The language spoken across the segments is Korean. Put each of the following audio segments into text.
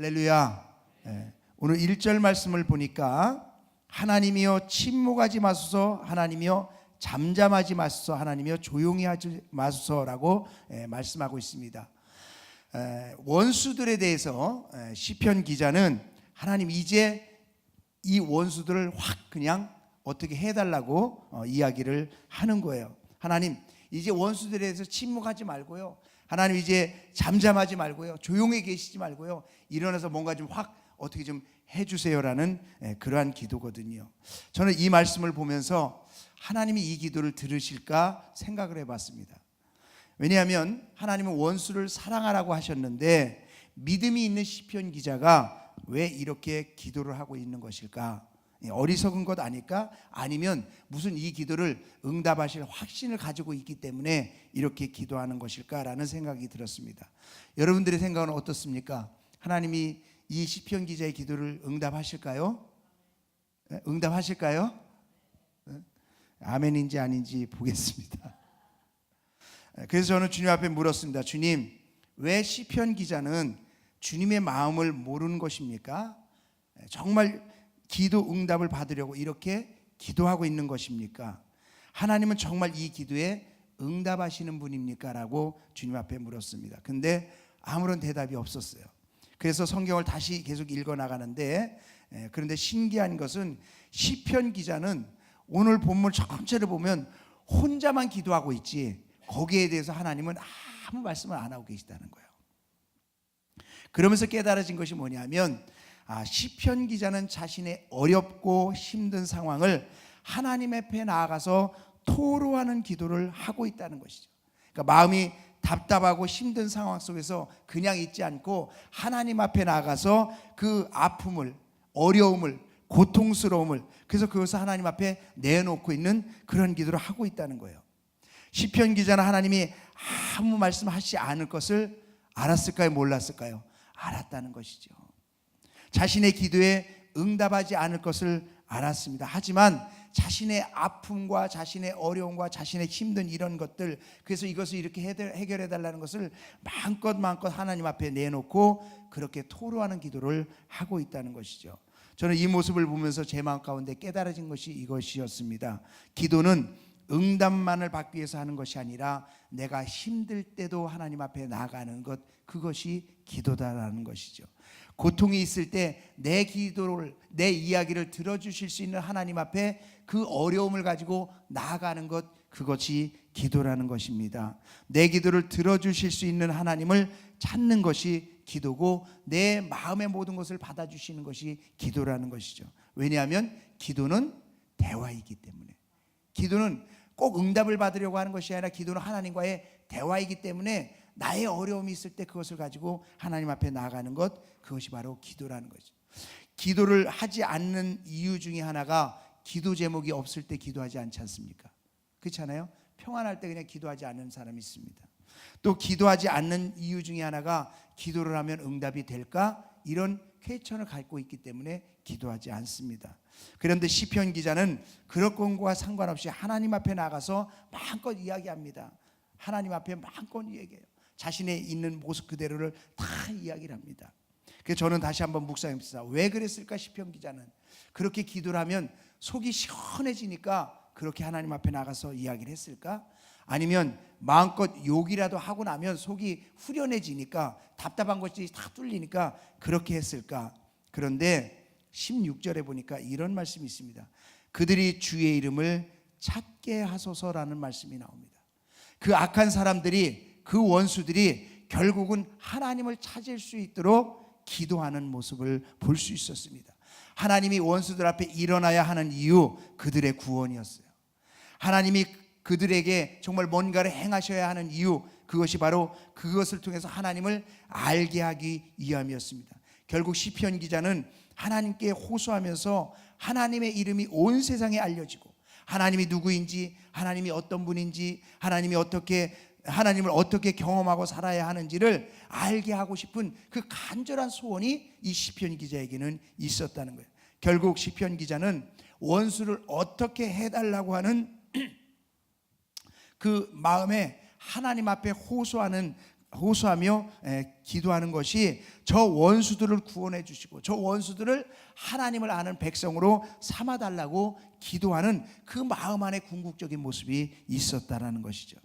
할렐루야. 예, 오늘 1절 말씀을 보니까 하나님이여 침묵하지 마소서 하나님이여 잠잠하지 마소서 하나님이여 조용히 하지 마소서라고 예, 말씀하고 있습니다. 에, 원수들에 대해서 에, 시편 기자는 하나님 이제 이 원수들을 확 그냥 어떻게 해달라고 어, 이야기를 하는 거예요. 하나님 이제 원수들에 대해서 침묵하지 말고요. 하나님 이제 잠잠하지 말고요. 조용히 계시지 말고요. 일어나서 뭔가 좀 확 어떻게 좀 해주세요라는 에, 그러한 기도거든요. 저는 이 말씀을 보면서 하나님이 이 기도를 들으실까 생각을 해봤습니다. 왜냐하면 하나님은 원수를 사랑하라고 하셨는데 믿음이 있는 시편 기자가 왜 이렇게 기도를 하고 있는 것일까? 예, 어리석은 것 아닐까? 아니면 무슨 이 기도를 응답하실 확신을 가지고 있기 때문에 이렇게 기도하는 것일까라는 생각이 들었습니다. 여러분들의 생각은 어떻습니까? 하나님이 이 시편 기자의 기도를 응답하실까요? 예, 응답하실까요? 예? 아멘인지 아닌지 보겠습니다. 그래서 저는 주님 앞에 물었습니다. 주님, 왜 시편 기자는 주님의 마음을 모르는 것입니까? 정말 기도 응답을 받으려고 이렇게 기도하고 있는 것입니까? 하나님은 정말 이 기도에 응답하시는 분입니까? 라고 주님 앞에 물었습니다. 근데 아무런 대답이 없었어요. 그래서 성경을 다시 계속 읽어 나가는데 그런데 신기한 것은 시편 기자는 오늘 본문 전체를 보면 혼자만 기도하고 있지 거기에 대해서 하나님은 아무 말씀을 안 하고 계시다는 거예요. 그러면서 깨달아진 것이 뭐냐면 아, 시편 기자는 자신의 어렵고 힘든 상황을 하나님 앞에 나아가서 토로하는 기도를 하고 있다는 것이죠. 그러니까 마음이 답답하고 힘든 상황 속에서 그냥 있지 않고 하나님 앞에 나가서 그 아픔을 어려움을 고통스러움을 그래서 그것을 하나님 앞에 내놓고 있는 그런 기도를 하고 있다는 거예요. 시편 기자는 하나님이 아무 말씀하시지 않을 것을 알았을까요? 몰랐을까요? 알았다는 것이죠. 자신의 기도에 응답하지 않을 것을 알았습니다. 하지만 자신의 아픔과 자신의 어려움과 자신의 힘든 이런 것들 그래서 이것을 이렇게 해결해 달라는 것을 마음껏 마음껏 하나님 앞에 내놓고 그렇게 토로하는 기도를 하고 있다는 것이죠. 저는 이 모습을 보면서 제 마음 가운데 깨달아진 것이 이것이었습니다. 기도는 응답만을 받기 위해서 하는 것이 아니라 내가 힘들 때도 하나님 앞에 나가는 것 그것이 기도다라는 것이죠. 고통이 있을 때 내 기도를 내 이야기를 들어주실 수 있는 하나님 앞에 그 어려움을 가지고 나아가는 것 그것이 기도라는 것입니다. 내 기도를 들어주실 수 있는 하나님을 찾는 것이 기도고 내 마음의 모든 것을 받아주시는 것이 기도라는 것이죠. 왜냐하면 기도는 대화이기 때문에 기도는 꼭 응답을 받으려고 하는 것이 아니라 기도는 하나님과의 대화이기 때문에 나의 어려움이 있을 때 그것을 가지고 하나님 앞에 나아가는 것 그것이 바로 기도라는 거죠. 기도를 하지 않는 이유 중에 하나가 기도 제목이 없을 때 기도하지 않지 않습니까? 그렇잖아요. 평안할 때 그냥 기도하지 않는 사람이 있습니다. 또 기도하지 않는 이유 중에 하나가 기도를 하면 응답이 될까 이런 퀘천을 갖고 있기 때문에 기도하지 않습니다. 그런데 시편 기자는 그런 것과 상관없이 하나님 앞에 나가서 마음껏 이야기합니다. 하나님 앞에 마음껏 얘기해요. 자신의 있는 모습 그대로를 다 이야기를 합니다. 그래서 저는 다시 한번 묵상했습니다. 왜 그랬을까 시편 기자는 그렇게 기도를 하면 속이 시원해지니까 그렇게 하나님 앞에 나가서 이야기를 했을까? 아니면 마음껏 욕이라도 하고 나면 속이 후련해지니까 답답한 것이 다 뚫리니까 그렇게 했을까? 그런데 16절에 보니까 이런 말씀이 있습니다. 그들이 주의 이름을 찾게 하소서라는 말씀이 나옵니다. 그 악한 사람들이 그 원수들이 결국은 하나님을 찾을 수 있도록 기도하는 모습을 볼 수 있었습니다. 하나님이 원수들 앞에 일어나야 하는 이유 그들의 구원이었어요. 하나님이 그들에게 정말 뭔가를 행하셔야 하는 이유 그것이 바로 그것을 통해서 하나님을 알게 하기 위함이었습니다. 결국 시편 기자는 하나님께 호소하면서 하나님의 이름이 온 세상에 알려지고 하나님이 누구인지 하나님이 어떤 분인지 하나님이 어떻게 하나님을 어떻게 경험하고 살아야 하는지를 알게 하고 싶은 그 간절한 소원이 이 시편 기자에게는 있었다는 거예요. 결국 시편 기자는 원수를 어떻게 해달라고 하는 그 마음에 하나님 앞에 호소하는 호소하며 에, 기도하는 것이 저 원수들을 구원해 주시고 저 원수들을 하나님을 아는 백성으로 삼아 달라고 기도하는 그 마음 안에 궁극적인 모습이 있었다라는 것이죠.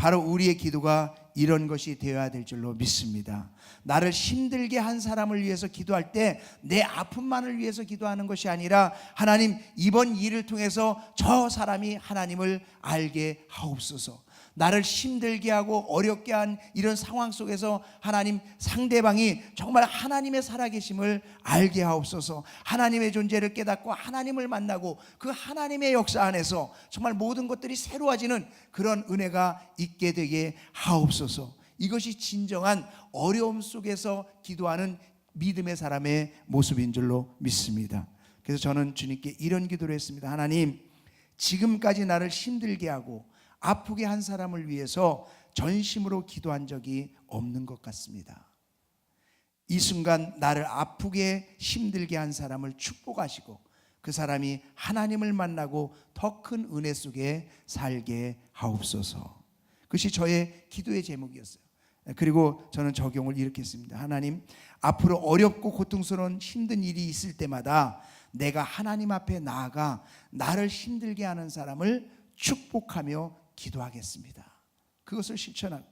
바로 우리의 기도가 이런 것이 되어야 될 줄로 믿습니다. 나를 힘들게 한 사람을 위해서 기도할 때 내 아픔만을 위해서 기도하는 것이 아니라 하나님 이번 일을 통해서 저 사람이 하나님을 알게 하옵소서. 나를 힘들게 하고 어렵게 한 이런 상황 속에서 하나님 상대방이 정말 하나님의 살아계심을 알게 하옵소서. 하나님의 존재를 깨닫고 하나님을 만나고 그 하나님의 역사 안에서 정말 모든 것들이 새로워지는 그런 은혜가 있게 되게 하옵소서. 이것이 진정한 어려움 속에서 기도하는 믿음의 사람의 모습인 줄로 믿습니다. 그래서 저는 주님께 이런 기도를 했습니다. 하나님, 지금까지 나를 힘들게 하고 아프게 한 사람을 위해서 전심으로 기도한 적이 없는 것 같습니다. 이 순간 나를 아프게 힘들게 한 사람을 축복하시고 그 사람이 하나님을 만나고 더 큰 은혜 속에 살게 하옵소서. 그것이 저의 기도의 제목이었어요. 그리고 저는 적용을 이렇게 했습니다. 하나님, 앞으로 어렵고 고통스러운 힘든 일이 있을 때마다 내가 하나님 앞에 나아가 나를 힘들게 하는 사람을 축복하며 기도하겠습니다. 그것을 실천하고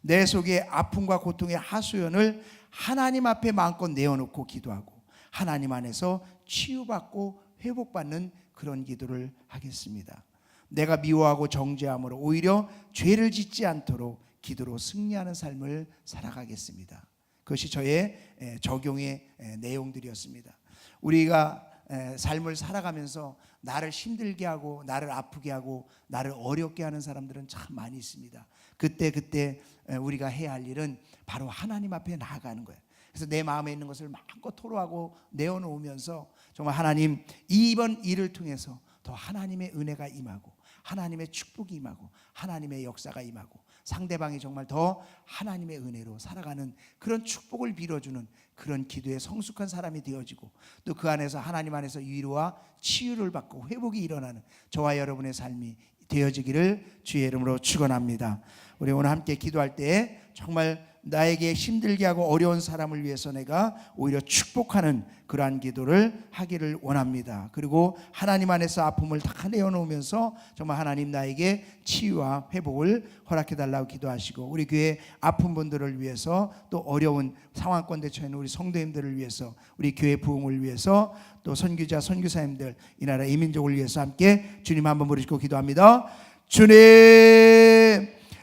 내 속에 아픔과 고통의 하소연을 하나님 앞에 마음껏 내어놓고 기도하고 하나님 안에서 치유받고 회복받는 그런 기도를 하겠습니다. 내가 미워하고 정죄함으로 오히려 죄를 짓지 않도록 기도로 승리하는 삶을 살아가겠습니다. 그것이 저의 에, 적용의 에, 내용들이었습니다. 우리가 에, 삶을 살아가면서 나를 힘들게 하고 나를 아프게 하고 나를 어렵게 하는 사람들은 참 많이 있습니다. 그때 그때 에, 우리가 해야 할 일은 바로 하나님 앞에 나아가는 거예요. 그래서 내 마음에 있는 것을 마음껏 토로하고 내어놓으면서 정말 하나님 이번 일을 통해서 더 하나님의 은혜가 임하고 하나님의 축복이 임하고 하나님의 역사가 임하고 상대방이 정말 더 하나님의 은혜로 살아가는 그런 축복을 빌어주는 그런 기도에 성숙한 사람이 되어지고 또 그 안에서 하나님 안에서 위로와 치유를 받고 회복이 일어나는 저와 여러분의 삶이 되어지기를 주의 이름으로 축원합니다. 우리 오늘 함께 기도할 때 정말 나에게 힘들게 하고 어려운 사람을 위해서 내가 오히려 축복하는 그러한 기도를 하기를 원합니다. 그리고 하나님 안에서 아픔을 다 내어놓으면서 정말 하나님 나에게 치유와 회복을 허락해 달라고 기도하시고 우리 교회 아픈 분들을 위해서 또 어려운 상황 가운데 처해 있는 우리 성도님들을 위해서 우리 교회 부흥을 위해서 또 선교자 선교사님들 이 나라 이민족을 위해서 함께 주님 한번 부르시고 기도합니다. 주님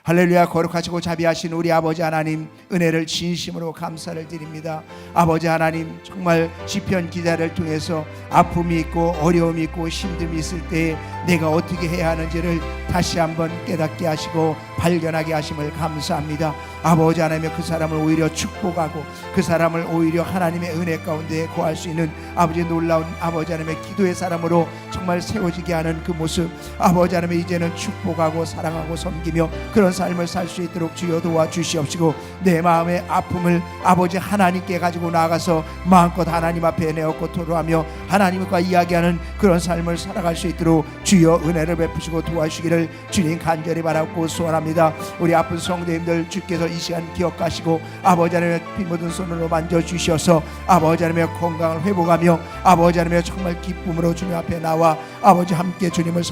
할렐루야 거룩하시고 자비하신 우리 아버지 하나님 은혜를 진심으로 감사를 드립니다. 아버지 하나님 정말 시편 기자를 통해서 아픔이 있고 어려움이 있고 힘듦이 있을 때 내가 어떻게 해야 하는지를 다시 한번 깨닫게 하시고 발견하게 하심을 감사합니다. 아버지 하나님 그 사람을 오히려 축복하고 그 사람을 오히려 하나님의 은혜 가운데 거할 수 있는 아버지 놀라운 아버지 하나님의 기도의 사람으로 정말 세워지게 하는 그 모습 아버지 하나님 이제는 축복하고 사랑하고 섬기며 그런 삶을 살 수 있도록 주여 도와 주시옵시고 내 마음의 아픔을 아버지 하나님께 가지고 나가서 마음껏 하나님 앞에 내었고 토로하며 하나님과 이야기하는 그런 삶을 살아갈 수 있도록 주여 은혜를 베푸시고 도와주시기를 주님 간절히 바라고 소원합니다. 우리 아픈 성도님들 주께서 이 시간 기억하시고 아버지 하나님의 피 묻은 손으로 만져 주셔서 아버지 하나님의 건강을 회복하며 아버지 하나님의 정말 기쁨으로 주님 앞에 나와 아버지 함께 주님을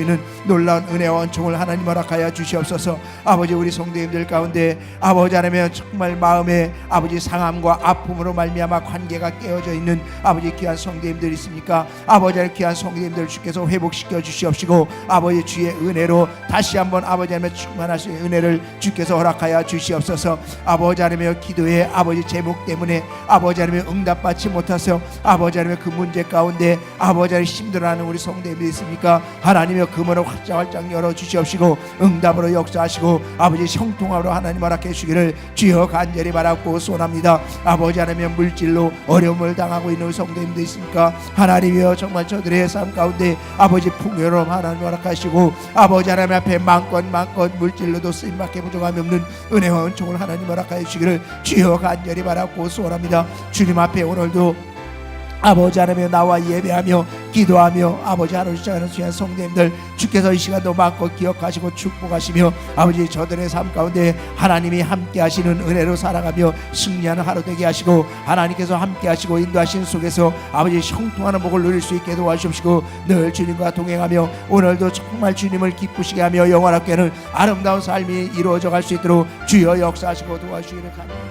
있는 놀라운 은혜와 원총을 하나님 허락하여 주시옵소서. 아버지 우리 성도님들 가운데 아버지 하나님의 정말 마음에 아버지 상함과 아픔으로 말미암아 관계가 깨어져 있는 아버지 귀한 성도님들 있습니까? 아버지 귀한 성도님들 주께서 회복시켜 주시 옵시고 아버지 주의 은혜로 다시 한번 아버지 하나님의 있는 은혜를 주께서 허락하여 주시옵소서. 아버지 하나님의 기도의 아버지 제목 때문에 아버지 하나님의 응답받지 못하서 아버지 하나님의 그 문제 가운데 아버지 하나님 힘들어하는 우리 성도님들 있습니까? 하나님의 그 문을 활짝 활짝 열어 주시옵시고 응답으로 역사하시고 아버지 형통하로 하나님 허락해 주시기를 주여 간절히 바라고 소원합니다. 아버지 하나님의 물질로 어려움을 당하고 있는 우리 성도님들 있습니까? 하나님이여 정말 저들의 삶 가운데 아버지 풍 요로움 하나님 허락하시고 아버지 하나님 앞에 마음껏 마음껏 물질로도 쓰임밖에 부족함이 없는 은혜와 은총을 하나님 허락하여 주시기를 주여 간절히 바라고 소원합니다. 주님 앞에 오늘도 아버지 하나며 나와 예배하며 기도하며 아버지 하루 시작하는 수yan 성도님들 주께서 이 시간도 막고 기억하시고 축복하시며 아버지 저들의 삶 가운데 하나님이 함께 하시는 은혜로 살아가며 승리하는 하루 되게 하시고 하나님께서 함께 하시고 인도하신 속에서 아버지 형통하는 복을 누릴 수 있게 도와주시고 늘 주님과 동행하며 오늘도 정말 주님을 기쁘시게 하며 영원하게는 아름다운 삶이 이루어져 갈 수 있도록 주여 역사하시고 도와주시기를 간절히